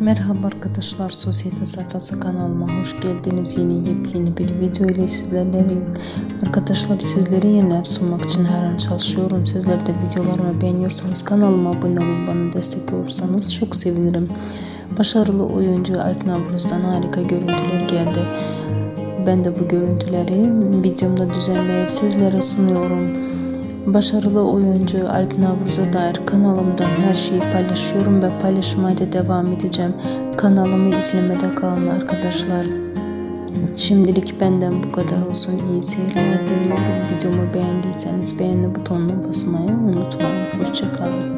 Merhaba arkadaşlar, Sosyete Sayfası kanalıma hoş geldiniz. Yeni yepyeni bir video ile sizlerleyim. Arkadaşlar sizlere yeniler sunmak için her an çalışıyorum. Sizler de videolarımı beğeniyorsanız kanalıma abone olup bana destek olursanız çok sevinirim. Başarılı oyuncu Alp Navruz'dan harika görüntüler geldi. Ben de bu görüntüleri videomda düzenleyip sizlere sunuyorum. Başarılı oyuncu Alp Navruz'a dair kanalımdan her şeyi paylaşıyorum ve paylaşmaya da devam edeceğim. Kanalımı izlemede kalın arkadaşlar. Şimdilik benden bu kadar olsun. İyi seyirler diliyorum. Videomu beğendiyseniz beğeni butonuna basmayı unutmayın. Hoşçakalın.